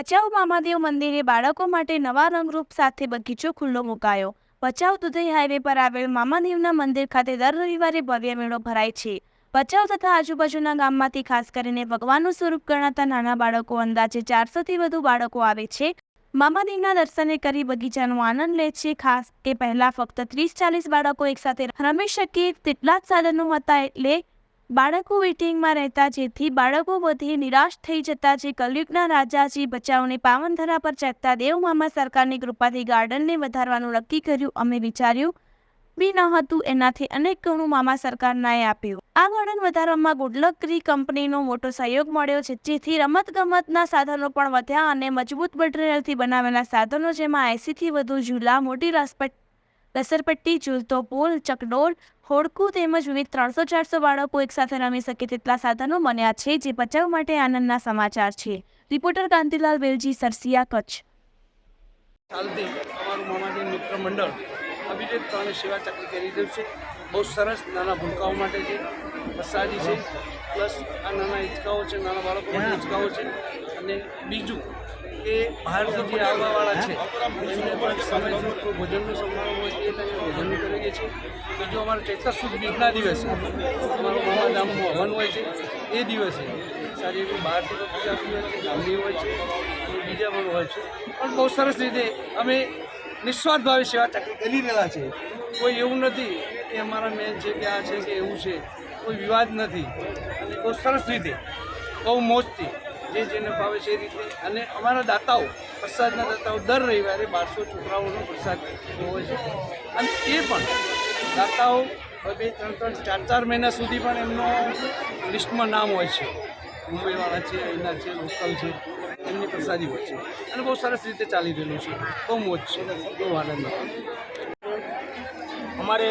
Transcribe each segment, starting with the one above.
ભચાઉ મામાદેવ મંદિરે બાળકો માટે નવા રંગરૂપ સાથે બગીચો ખુલ્લો મુકાયો. ભચાઉ દુધઈ હાઈવે પર આવેલ મામાદેવના મંદિર ખાતે દર રવિવારે ભવ્ય મેળો ભરાય છે. ભચાઉ તથા આજુબાજુના ગામમાંથી ખાસ કરીને ભગવાનનું સ્વરૂપ ગણાતા નાના બાળકો અંદાજે ચારસોથી વધુ બાળકો આવે છે. મામાદેવના દર્શને કરી બગીચાનો આનંદ લે છે. ખાસ કે પહેલા ફક્ત ત્રીસ ચાલીસ બાળકો એકસાથે રમી શકે તેટલા જ સાધનો હતા એટલે બાળકો વેટિંગમાં રહેતા જેથી બાળકો બધી નિરાશ થઈ જતા જે કલયુગના રાજાજી બચાવને પાવનધરા પર ચેકતા દેવમામા સરકારની કૃપાથી ગાર્ડનને વધારવાનું નક્કી કર્યું. અમે વિચાર્યું બી ન હતું, એનાથી અનેક ગણું મામા સરકારનાએ આપ્યું. આ ગાર્ડન વધારવામાં ગુડલકરી કંપનીનો મોટો સહયોગ મળ્યો છે, જેથી રમતગમતના સાધનો પણ વધ્યા અને મજબૂત મટીરિયલથી બનાવેલા સાધનો, જેમાં એંસીથી વધુ ઝૂલા, મોટી રસપટ લસરપટ્ટી ઝૂલતો પુલ ચકડોળ, હોડકું તેમજ વિવિધ ત્રણસો ચારસો બાળકો એકસાથે રમી શકે તેટલા સાધનો બન્યા છે જે બચાવ માટે આનંદના સમાચાર છે. રિપોર્ટર કાંતિલાલ વેલજી, સરસિયા કચ્છ. સાલથી અમારું મામાજી મિત્ર મંડળ અભિજીત ત્રણે સેવા ચક્ર કરી રહ્યું છે. બહુ સરસ નાના ભૂલકાઓ માટે છે. પ્રસાદી છે. પ્લસ આ નાના હિંચકાઓ છે, નાના બાળકો માટે હિંચકાઓ છે. અને બીજું કે બહારથી જે આવવાવાળા છે, એમને પણ સમયસર ભોજનનું સંભાળવું હોય એ ટાઈમે ભોજન કરીએ છીએ બીજું અમારે ચૈત્ર સુદ બીજના દિવસે અમારું મામાધામનું હવન હોય છે, એ દિવસે સારી એવી બહારથી પણ પૂજા હોય છે, ગામની હોય છે અને બીજા પણ હોય છે. પણ બહુ સરસ રીતે અમે નિસ્વાર્થ ભાવે સેવા કરી રહેલા છે. કોઈ એવું નથી કે અમારા મેન છે કે આ છે કે એવું છે. કોઈ વિવાદ નથી. અને બહુ સરસ રીતે, બહુ મોજથી જે જેને ભાવે છે એ રીતે. અને અમારા દાતાઓ, પ્રસાદના દાતાઓ દર રવિવારે બારસો છોકરાઓનો પ્રસાદ હોય છે. અને એ પણ દાતાઓ બે, ત્રણ ત્રણ, ચાર ચાર મહિના સુધી પણ એમનો લિસ્ટમાં નામ હોય છે. મુંબઈવાળા છે, અહીંના છે, લોકલ છે, એમની પ્રસાદી હોય છે. અને બહુ સરસ રીતે ચાલી રહેલું છે. બહુ મોજ છે. બહુ આનંદ અમારે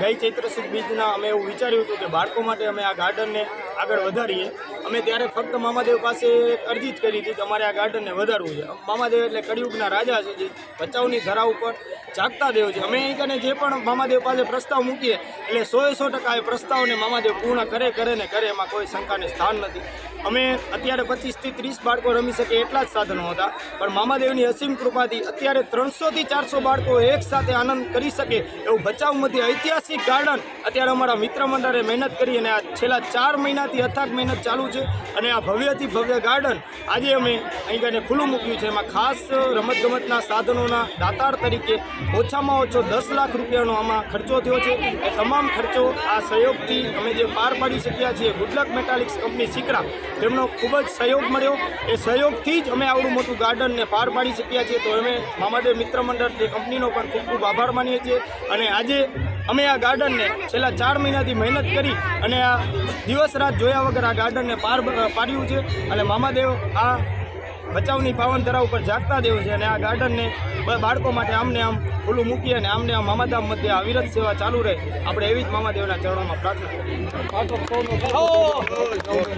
ગઈ ચૈત્ર સુદ બીજના અમે એવું વિચાર્યું હતું કે બાળકો માટે અમે આ ગાર્ડનને આગળ વધારીએ. અમે ત્યારે ફક્ત મામાદેવ પાસે અરજી જ કરી હતી કે અમારે આ ગાર્ડનને વધારવું છે. મામાદેવ એટલે કળિયુગના રાજા છે જે ભચાઉની ધરા ઉપર જાગતા દેવ છે. અમે અહીં જે પણ મામાદેવ પાસે પ્રસ્તાવ મૂકીએ, એટલે સો એ સો ટકા એ પ્રસ્તાવને મામાદેવ પૂર્ણ કરે કરે ને કરે એમાં કોઈ શંકાને સ્થાન નથી. અમે અત્યારે પચીસથી ત્રીસ બાળકો રમી શકે એટલા જ સાધનો હતા. પણ મામાદેવની અસીમ કૃપાથી અત્યારે ત્રણસોથી ચારસો બાળકો એક સાથે આનંદ કરી શકે એવું ભચાઉમાંથી ઐતિહાસિક ગાર્ડન અત્યારે અમારા મિત્ર મંડળે મહેનત કરી અને આ છેલ્લા ચાર મહિનાથી અથાગ મહેનત ચાલુ છે અને આ ભવ્યથી ભવ્ય ગાર્ડન આજે અમે અહીં કને ખુલ્લું મૂક્યું છે. એમાં ખાસ રમતગમતના સાધનોના દાતાર તરીકે ઓછામાં ઓછો દસ લાખ રૂપિયાનો આમાં ખર્ચો થયો છે. એ તમામ ખર્ચો આ સહયોગથી અમે જે પાર પાડી શક્યા છીએ ગુડલક મેટાલિક્સ કંપની સિકરા તેમનો ખૂબ જ સહયોગ મળ્યો. એ સહયોગથી જ અમે આવડું મોટું ગાર્ડનને પાર પાડી શક્યા છીએ. તો અમે મામાદેવ મિત્ર મંડળ તે કંપનીનો પણ ખૂબ ખૂબ આભાર માનીએ છીએ. અને આજે અમે આ ગાર્ડનને છેલ્લા ચાર મહિનાથી મહેનત કરી અને આ દિવસ રાત જોયા વગર આ ગાર્ડનને પાર પાડ્યું છે. અને મામાદેવ આ બચાવની પાવન ધરા ઉપર જાગતા દેવું છે અને આ ગાર્ડનને બાળકો માટે આમને આમ ખુલ્લું મૂકી અને આમને આમ મામાધામ મધ્ય અવિરત સેવા ચાલુ રહે. આપણે એવી જ મામાદેવના ચરણોમાં પ્રાર્થના કરીએ.